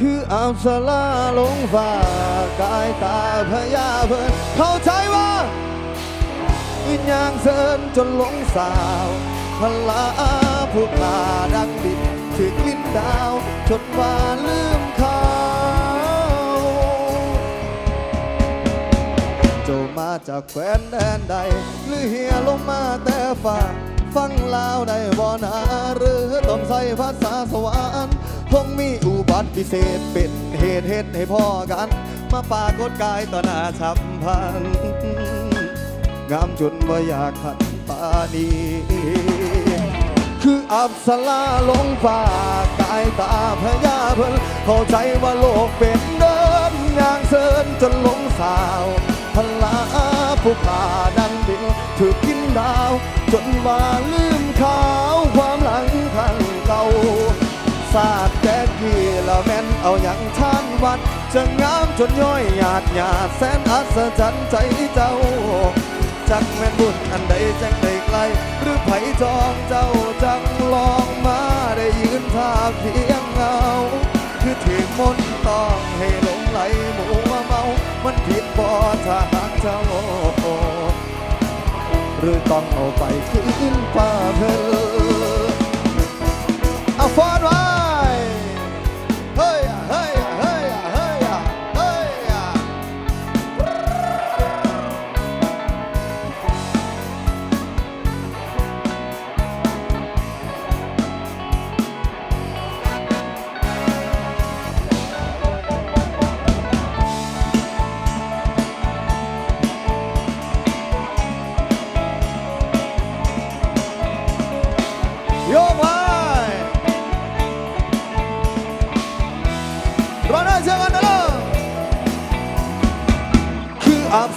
คืออับสลาลงฟ้ากายตาพญาเพิ่นเข้าใจว่าวิญญาณเสินจนหลงสาวพลาผู้ขาดังดินถึกลิ้นดาวจนว่าลืมเขาเจ้ามาจากแคว้นแดนใด หรือเฮียลงมาแต่ฟ้าฟังลาวได้บ่นาหรือต้องใส่ภาษาสวรรค์ คงมีอุบัติพิเศษเป็นเหตุเหตุให้พ่อกัน มาปากฏกายต่อหน้าฉับพลันงามจนว่าอยากขันปานีคืออับสลาลงฟ้ากายตาพญาเพิ่นเข้าใจว่าโลกเป็นเดินยางเสินจนหลงสาวพลาผู้ขาดังดินถือกินดาวจนว่าลืาสตร์แก่กี่ละแม่นเอาอย่างท่านวัดจะงามจนย่อยหยาดหยาดแสนอัศจรรย์ใจเจ้า จักแม่นบุญอันใดแจังได้ไกล หรือไผจองเจ้าจังลองมาได้ยืนท่าเพียงเงา คือถือมนต์ต้องให้หลงไหลหมัวเมา มันผิดบ่ถ้าหากเจ้า หรือต้องเอาไปคืนป่าเพิ่น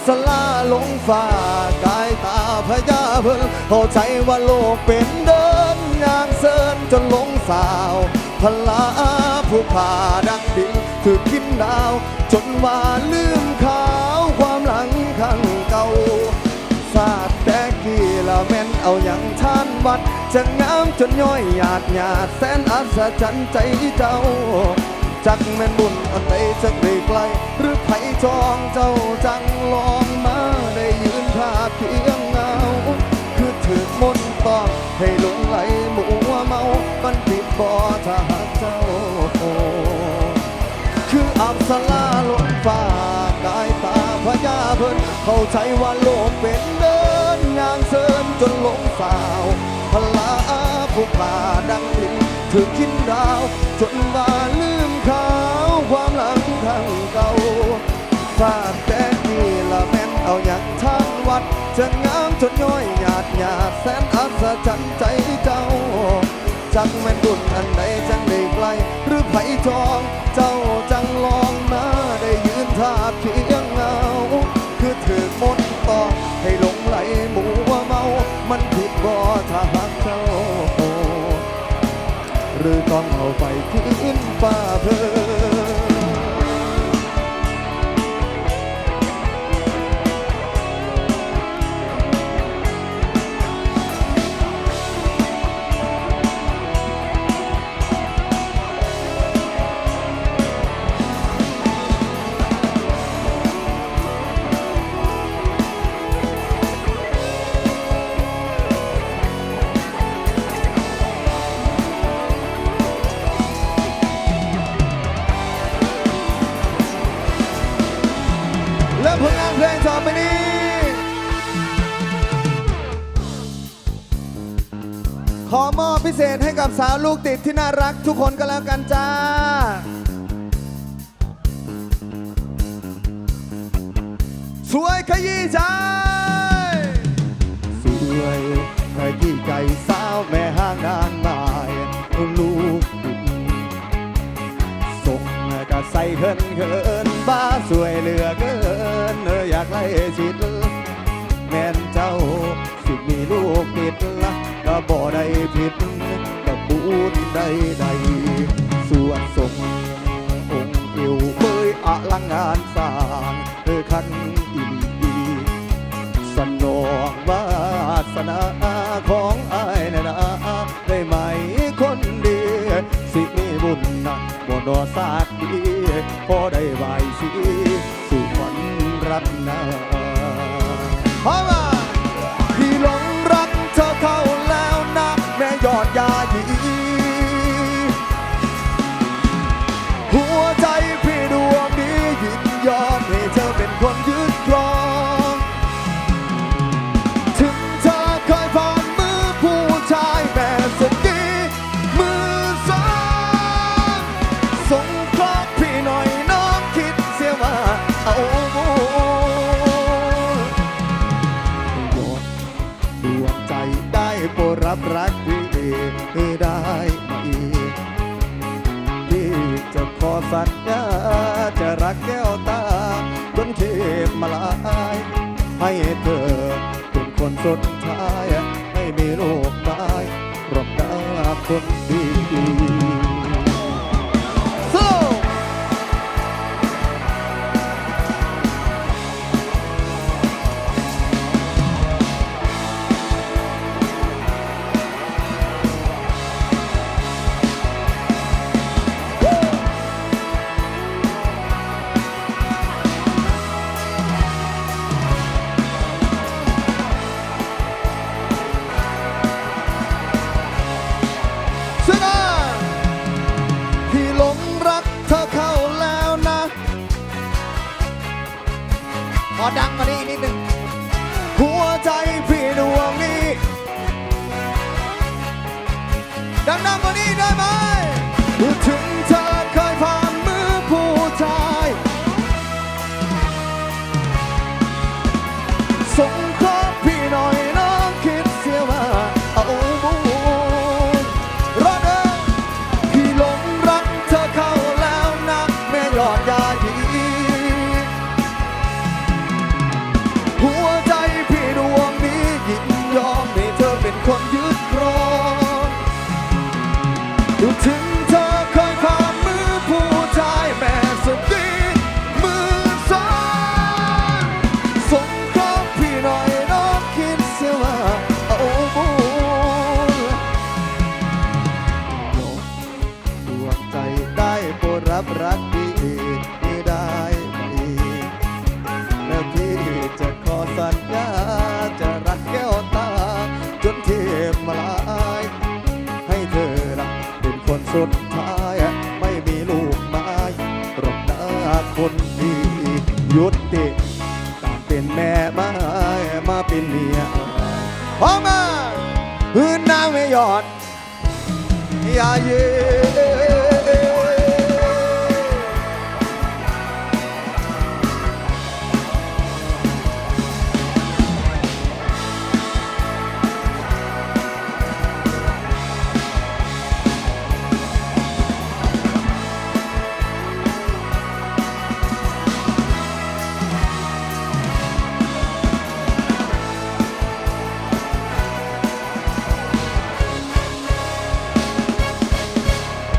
สลาลงฟ้ากายตาพญาเพิ่นเข้าใจว่าโลกเป็นเดินยางเสินจนหลงสาวพลาผู้ผ่าดังดินถือกินดาว จนว่าลืมขาวความหลังข้างเก่าศาสตร์แต่กี่ละแม่นเอาอย่างท่านวัดจะงามจนย่อยหยาดหยาดแสนอัศจรรย์ใจเจ้า จักแม่นบุญอันใดจักได้ไกล หรือไผจองเจ้าจังลองมาได้ยืนท่าเพียงเงา คือถือมนต์ต้องให้หลงไหลหมัวเมามันผิดบ่ถ้าหากเจ้า คืออับสลาลงฟ้ากายตาพญาเพิ่นเข้าใจว่าโลกเป็นเดินงานเสินจนหลงสาวพลาผู้ผ่าดังดินถือกินดาวจนว่า จรรย์ใจเจ้า จังแม่นบุญอันใดจังได้ไกล หรือไผจอง เจ้าจังลองมาได้ยืนทาเพียงเงา คือถือมนต์ต้องให้หลงไหลหมัวเมา มันผิดบ่ถ้าหากเจ้า หรือต้องเอาไปคืนป่าเพิ่ ษให้กับสาวลูกติดที่น่ารักทุกคนก็แล้วกันจ้า สวยขยี้ใจ สวยขยี้ใจสาวแม่ห้างนางไม้ลูกติดส่งก็ใส่เขินเขินบ้าสวยเหลือเกินเอออยากไล่ชิดแม่นเจ้าสิมีลูกติด ก็บ่ได้ผิดกับบุญใดใดสวนสมองค์เอวเบยอลังงานสร้างเออคันอีหลีสนองวาสนาของอายนะนะได้ไหมคนดี สิมีบุญนะบ่นอสากดีพอได้ไหวสีสู่ขวัญรัตนาเพ รับรักพี่ได้ไหมที่จะขอสัญญาจะรักแก้วตาจนเทพมาลายให้เธอเป็นคนสุดท้าย ไม่มีโรคตายรบดาคนดี ดังๆกว่านี้ได้ไหมถึงเธอเคยผ่านมือผู้ชายสงเคราะห์พี่หน่อยน้องคิดเสียว่าเอาบุญรอดเด้อพี่หลงรักเธอเข้าแล้วนะแม่ยอดยายีหัวใจพี่ดวงนี้ยินยอมให้เธอเป็นคนยึ สุดท้ายไม่มีลูกไม้รบหน้าคนดียุติตามเป็นแม่ไม้มาเป็นเมียพร้อมาพื้นน้ำไม่หยอดอย่าเย็